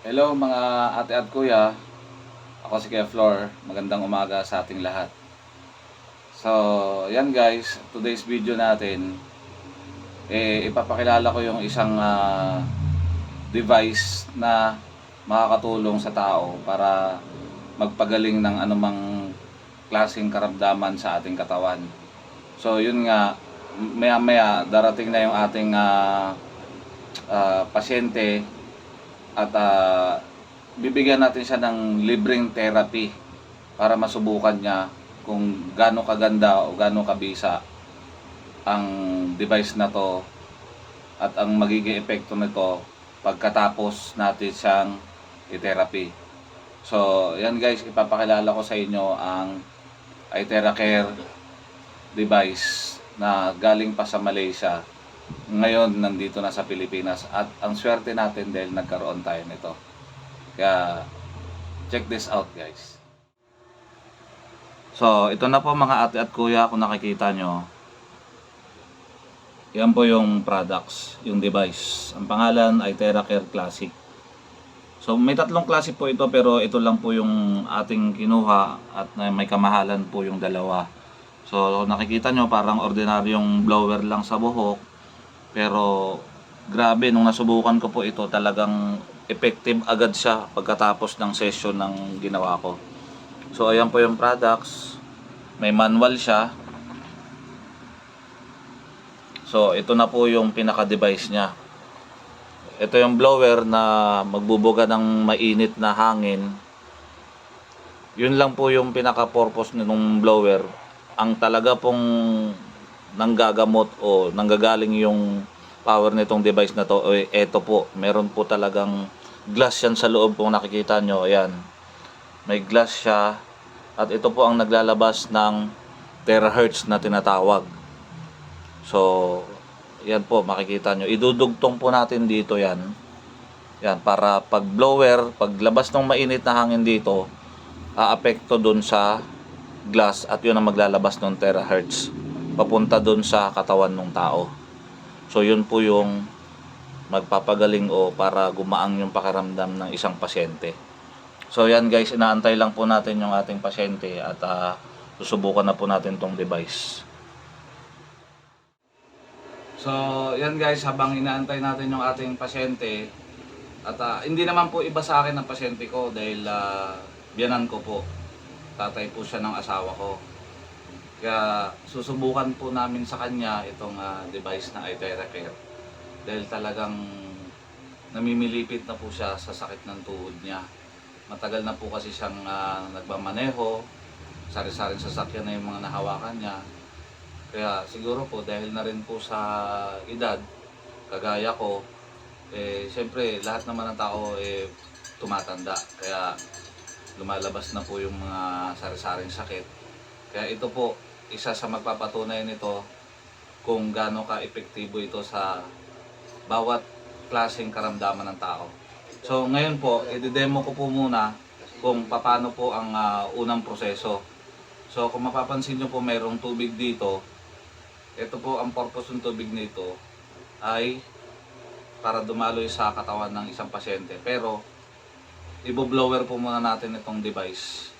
Hello mga ate at kuya. Ako si Kuya Flor. Magandang umaga sa ating lahat. So, yan guys, today's video natin eh ipapakilala ko yung isang ah, device na makakatulong sa tao para magpagaling ng anumang klaseng karamdaman sa ating katawan. So, yun nga, maya-maya darating na yung ating ah, ah, pasyente at ah, bibigyan natin siya ng libreng therapy para masubukan niya kung gaano kaganda o gaano kabisa ang device na to at ang magiging epekto nito pagkatapos natin siyang i-therapy. So, yan guys, ipapakilala ko sa inyo ang iTeracare device na galing pa sa Malaysia ngayon nandito na sa Pilipinas at ang swerte natin dahil nagkaroon tayo nito. Kaya check this out guys. So ito na po mga ate at kuya kung nakikita nyo. Yan po yung products, yung device. Ang pangalan ay TerraCare Classic. So may tatlong klase po ito pero ito lang po yung ating kinuha at may kamahalan po yung dalawa. So nakikita nyo parang ordinaryong blower lang sa buhok pero grabe, nung nasubukan ko po ito, talagang effective agad siya pagkatapos ng session ng ginawa ko. So ayan po yung products. May manual siya. So ito na po yung pinaka-device niya. Ito yung blower na magbubuga ng mainit na hangin. Yun lang po yung pinaka-purpose nitong blower. Ang talaga pong nanggagamot o nanggagaling yung power nitong device na to eh, eto po meron po talagang glass yan sa loob kung nakikita nyo ayan. May glass siya at ito po ang naglalabas ng terahertz na tinatawag. So yan po makikita nyo. Idudugtong po natin dito yan. Yan para pag blower paglabas ng mainit na hangin dito aapekto dun sa glass at yun ang maglalabas ng terahertz papunta doon sa katawan ng tao. So yun po yung magpapagaling o para gumaang yung pakiramdam ng isang pasyente. So yan guys, inaantay lang po natin yung ating pasyente at ah, susubukan na po natin tong device. So yan guys, habang inaantay natin yung ating pasyente at ah, hindi naman po iba sa akin ang pasyente ko dahil uh, biyanan ko po. Tatay po siya ng asawa ko. Kaya susubukan po namin sa kanya itong ah, device na iTeracare. Dahil talagang namimilipit na po siya sa sakit ng tuhod niya. Matagal na po kasi siyang ah, nagmamaneho, sari-saring sasakyan na yung mga nahawakan niya. Kaya siguro po dahil na rin po sa edad, kagaya ko, eh siyempre lahat naman ng tao eh tumatanda. Kaya lumalabas na po yung mga sari-saring sakit. Kaya ito po, isa sa magpapatunay nito kung gaano ka-epektibo ito sa bawat klaseng karamdaman ng tao. So ngayon po, i-demo ko po muna kung paano po ang ah, unang proseso. So kung mapapansin nyo po mayroong tubig dito, ito po ang purpose ng tubig nito ay para dumaloy sa katawan ng isang pasyente. Pero ibo-blower po muna natin itong device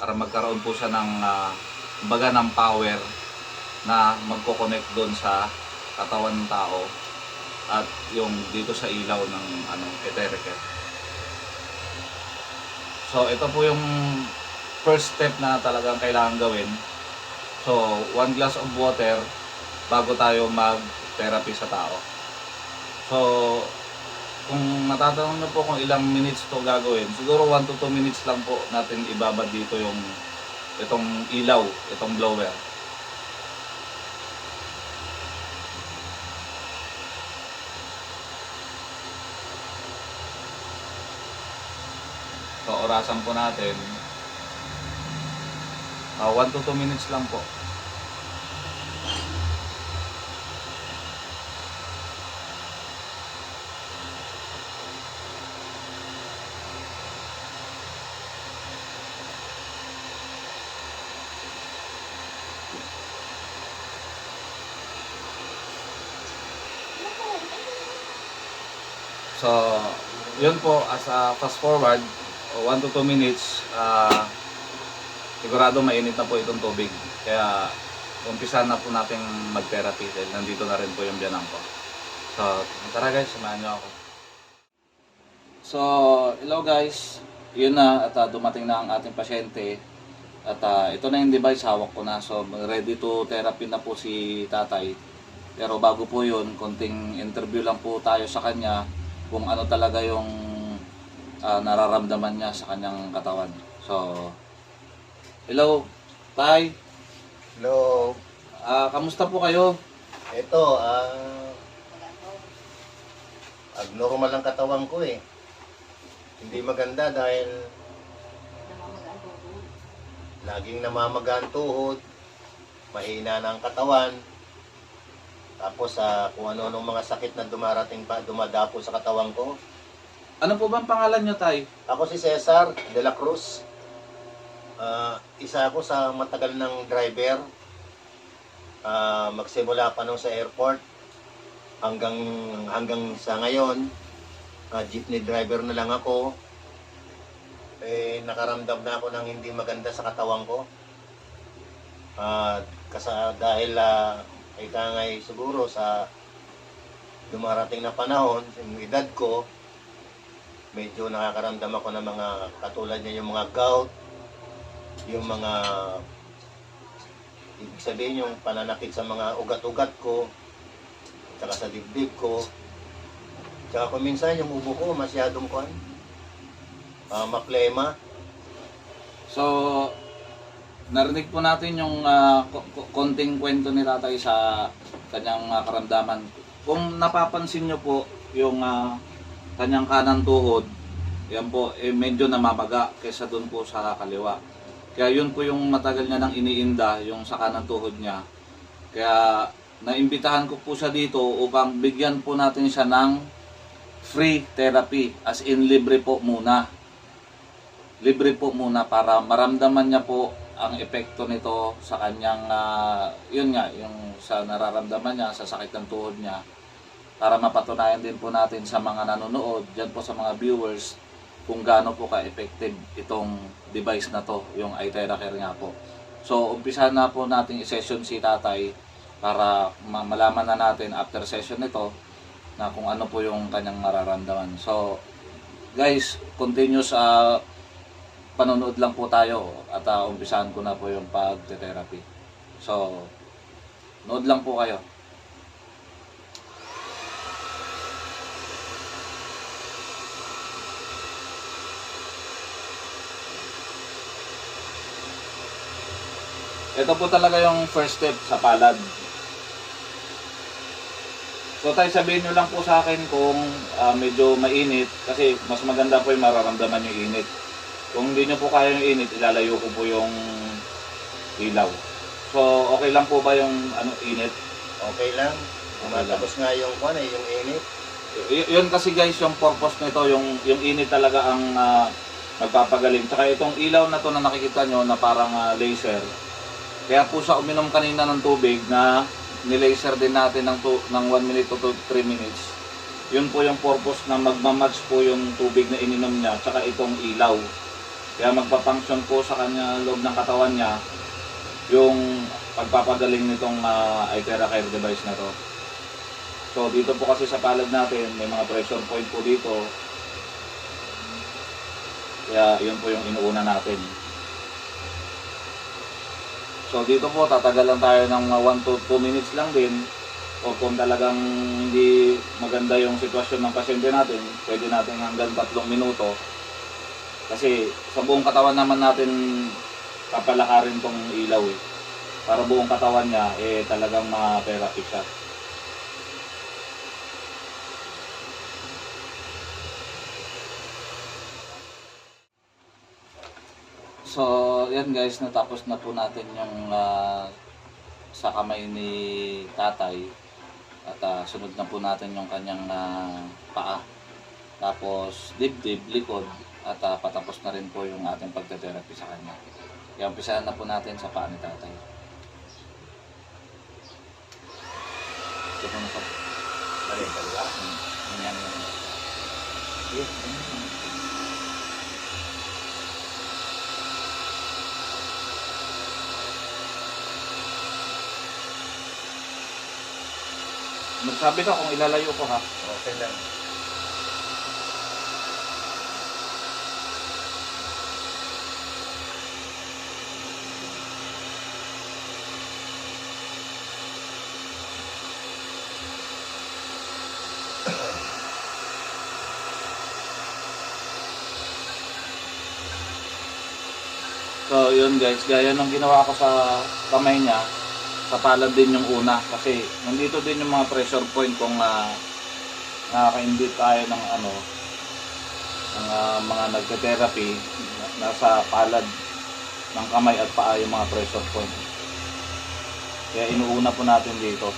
para magkaroon po siya ng ah, kumbaga ng power na magko-connect doon sa katawan ng tao at yung dito sa ilaw ng ano eteric So ito po yung first step na talagang kailangan gawin. So one glass of water bago tayo mag-therapy sa tao. So kung natatanong niyo po kung ilang minutes to gagawin, siguro 1 to 2 minutes lang po natin ibabad dito yung itong ilaw, itong blower. So, orasan po natin. 1 to 2 minutes lang po. So, yun po, as a fast forward, 1 to 2 minutes, ah, sigurado mainit na po itong tubig. Kaya, umpisa na po natin mag-therapy dahil nandito na rin po yung biyanan ko. So, tara guys, samahan niyo ako. So, hello guys. Yun na, at ah, dumating na ang ating pasyente. At ah, ito na yung device, hawak ko na. So, ready to therapy na po si tatay. Pero bago po yun, konting interview lang po tayo sa kanya kung ano talaga yung ah, nararamdaman niya sa kanyang katawan. So, hello, tay. Hello. Ah, kamusta po kayo? Ito, ah... abnormal ang katawan ko eh. Hindi maganda dahil laging namamaga ang tuhod, mahina na ang katawan, tapos sa kung ano-anong mga sakit na dumarating pa, dumadapo sa katawan ko. Ano po bang pangalan niyo, tay? Ako si Cesar de la Cruz. Ah, isa ako sa matagal ng driver. Ah, magsimula pa nung sa airport hanggang hanggang sa ngayon, ah, jeepney driver na lang ako. Eh nakaramdam na ako ng hindi maganda sa katawan ko. Ah, kasa dahil uh, ika ngay siguro sa dumarating na panahon, yung edad ko, medyo nakakaramdam ako ng mga katulad niya yung mga gout, yung mga ibig sabihin yung pananakit sa mga ugat-ugat ko, tsaka sa dibdib ko. Tsaka kung minsan yung ubo ko masyadong kuan, ah, maklema. So, narinig po natin yung ko- konting kwento ni tatay sa kanyang ah, karamdaman. Kung napapansin nyo po yung ah, kanyang kanan tuhod, yan po, eh, medyo namamaga kaysa doon po sa kaliwa. Kaya yun po yung matagal niya nang iniinda, yung sa kanan tuhod niya. Kaya naimbitahan ko po siya dito upang bigyan po natin siya ng free therapy, as in libre po muna libre po muna para maramdaman niya po ang epekto nito sa kanyang ah, yun nga yung sa nararamdaman niya sa sakit ng tuhod niya. Para mapatunayan din po natin sa mga nanonood diyan po sa mga viewers kung gaano po ka-effective itong device na to yung iTeracare nga po. So umpisa na po natin i-session si tatay para ma- malaman na natin after session nito na kung ano po yung kanyang mararamdaman. So guys continuous ah, panonood lang po tayo at uh, umpisahan ko na po yung pag-therapy. So, nood lang po kayo. Ito po talaga yung first step sa palad. So tayo sabihin nyo lang po sa akin kung ah, medyo mainit kasi mas maganda po yung mararamdaman yung init. Kung hindi nyo po kaya yung init, ilalayo ko po yung ilaw. So, okay lang po ba yung ano, init? Okay lang. Tumatapos nga yung kuan eh, yung init. Y- yun kasi guys, yung purpose nito, yung, yung init talaga ang ah, magpapagaling. Tsaka itong ilaw na to na nakikita nyo na parang ah, laser. Kaya po sa uminom kanina ng tubig na nilaser din natin ng, to, ng 1 minute to 3 minutes. Yun po yung purpose na magmamatch po yung tubig na ininom niya tsaka itong ilaw. Kaya magpa-function po sa kanya loob ng katawan niya yung pagpapagaling nitong uh, iTeracare device na to. So dito po kasi sa palad natin may mga pressure point po dito. Kaya yun po yung inuuna natin. So dito po tatagal lang tayo ng 1 to 2 minutes lang din. O kung talagang hindi maganda yung sitwasyon ng pasyente natin, pwede natin hanggang 3 minuto. Kasi sa buong katawan naman natin papalakarin tong ilaw eh. Para buong katawan niya eh talagang ma-therapy siya. So, yan guys, natapos na po natin yung ah, sa kamay ni tatay. At ah, sunod na po natin yung kanyang ah, paa. Tapos dibdib, likod. At ah, patapos na rin po yung ating pagte-therapy sa kanya. Kaya umpisahan na po natin sa paa ni tatay. Ito po na po. Balik ka? Hmm, yan, yan. Yes. Magsabi ka kung ilalayo ko ha. Okay lang. So yun guys, gaya ng ginawa ko sa kamay niya, sa palad din yung una kasi nandito din yung mga pressure point kung uh, nakaka-indit tayo ng ano ng ah, mga nagte-therapy nasa palad ng kamay at paa yung mga pressure point. Kaya inuuna po natin dito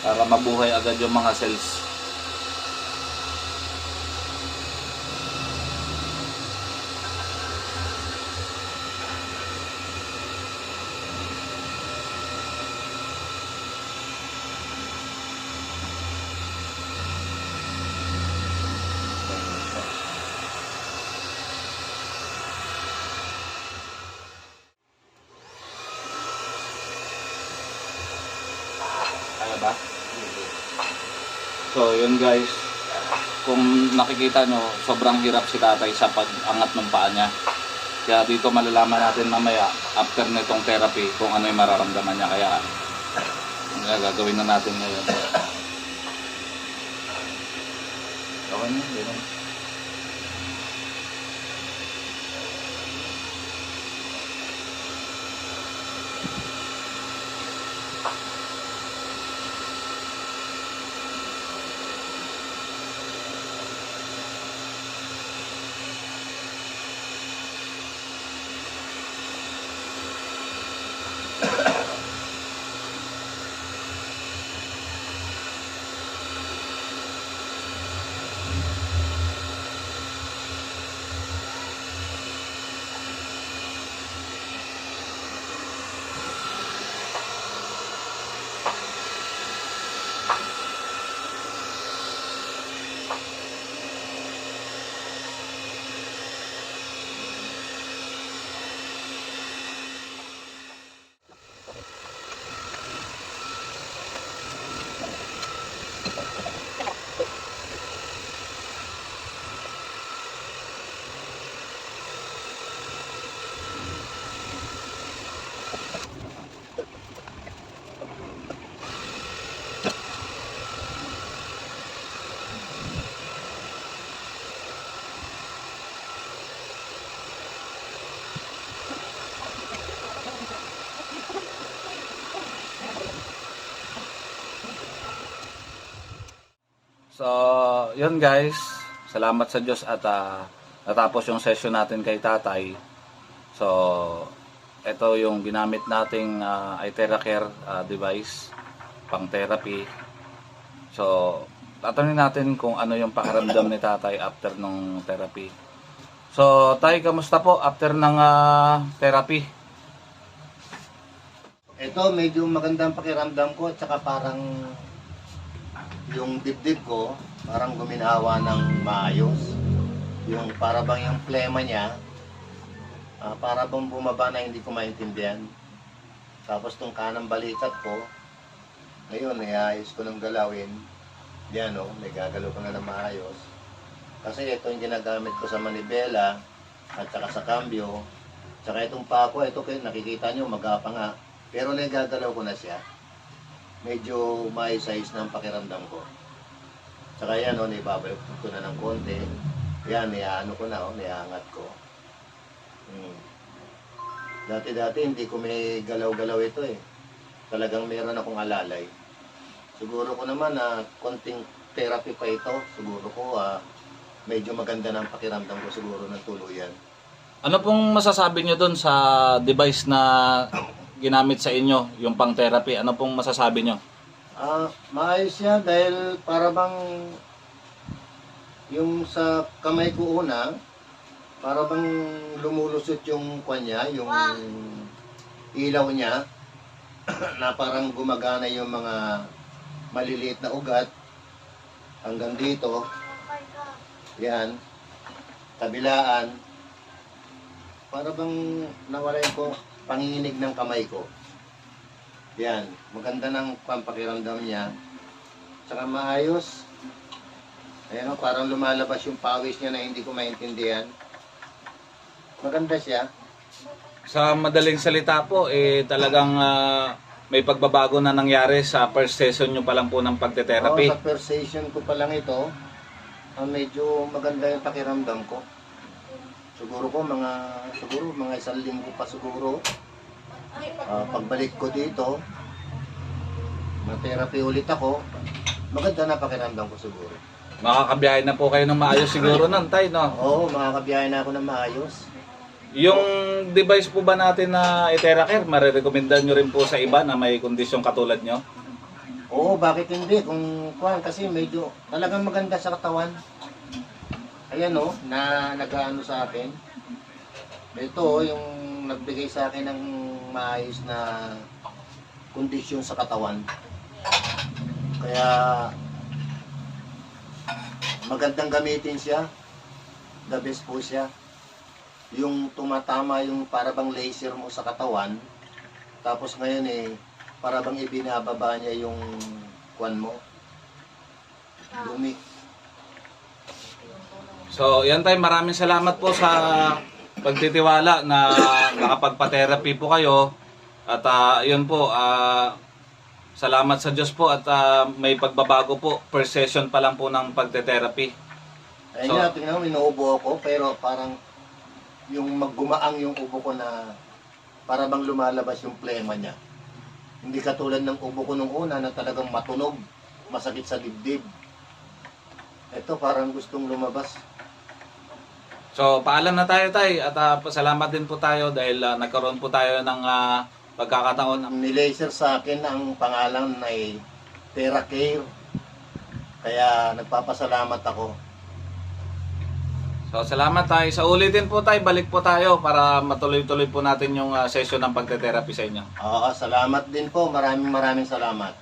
para mabuhay agad yung mga cells. Kaya ba? So, yun guys. Kung nakikita nyo, sobrang hirap si tatay sa pag-angat ng paa niya. Kaya dito malalaman natin mamaya, after nitong therapy, kung ano yung mararamdaman niya. Kaya, ang gagawin na natin ngayon. Okay na, ganun. So, yun guys. Salamat sa Diyos at ah, natapos yung session natin kay tatay. So, ito yung ginamit nating uh, iTeracare ah, device pang therapy. So, tatanungin natin kung ano yung pakiramdam ni tatay after nung therapy. So, tay, kamusta po after ng ah, therapy? Ito, medyo magandang pakiramdam ko at saka parang yung dibdib ko parang guminawa ng maayos. Yung para bang yung plema niya ah, para bang bumaba na hindi ko maintindihan. Tapos tong kanang balikat ko, ngayon, iayos ko ng galawin. Yan o, may gagalaw ko na ng maayos. Kasi ito yung ginagamit ko sa manibela at saka sa cambio. Tsaka itong pako, ito kayo nakikita nyo, magapa nga. Pero nagagalaw ko na siya. Medyo maayos-ayos na ang pakiramdam ko. Tsaka yan, o, naibabalik ko na ng konti. Yan, niyaano ko na, o, niyaangat ko. Hmm. Dati-dati hindi ko may galaw-galaw ito eh. Talagang meron akong alalay. Siguro ko naman na konting therapy pa ito. Siguro ko ah, medyo maganda ang pakiramdam ko siguro ng tuluyan. Ano pong masasabi nyo dun sa device na ginamit sa inyo, yung pang therapy? Ano pong masasabi nyo? Ah, maayos siya dahil para bang yung sa kamay ko una, para bang lumulusot yung kanya, yung ilaw niya, na parang gumagana yung mga maliliit na ugat hanggang dito. Yan. Kabilaan. Para bang nawala ko panginginig ng kamay ko. Yan. Maganda ng pampakiramdam niya. Tsaka maayos. Ayan o, parang lumalabas yung pawis niya na hindi ko maintindihan. Maganda siya. Sa madaling salita po, eh talagang ah, may pagbabago na nangyari sa first session nyo pa lang po ng pagte-therapy. Oo, sa first session ko pa lang ito, ah, medyo maganda yung pakiramdam ko. Siguro ko mga siguro mga isang linggo pa siguro. Ah, pagbalik ko dito, ma-therapy ulit ako. Maganda na pakiramdam ko siguro. Makakabiyahe na po kayo ng maayos siguro nun, tay, no? Oo, makakabiyahe na ako ng maayos. Yung device po ba natin na Iteracare, marirecomendan nyo rin po sa iba na may kondisyon katulad nyo? Oo, bakit hindi? Kung kuhan kasi medyo talagang maganda sa katawan. Ayan o, na nag-ano sa akin. Ito oh, yung nagbigay sa akin ng maayos na kondisyon sa katawan. Kaya magandang gamitin siya. The best po siya. Yung tumatama yung para bang laser mo sa katawan. Tapos ngayon eh, para bang ibinababa niya yung kwan mo. Lumi. So, yan tayo. Maraming salamat po sa pagtitiwala na nakapagpa-therapy po kayo. At ah, yun po, ah, salamat sa Diyos po at ah, may pagbabago po. First session pa lang po ng pagte-therapy. Ayun So- nga, tingnan mo, inuubo ako, pero parang yung maggumaang yung ubo ko na para bang lumalabas yung plema niya. Hindi katulad ng ubo ko nung una na talagang matunog, masakit sa dibdib. Ito parang gustong lumabas. So, paalam na tayo tay at ah, pasalamat din po tayo dahil ah, nagkaroon po tayo ng ah, pagkakataon. Nilaser sa akin ang pangalan ay TerraCare. Kaya nagpapasalamat ako. So, salamat tayo. Sa ulitin po tayo, balik po tayo para matuloy-tuloy po natin yung ah, session ng pagte-therapy sa inyo. Oo, salamat din po. Maraming maraming salamat.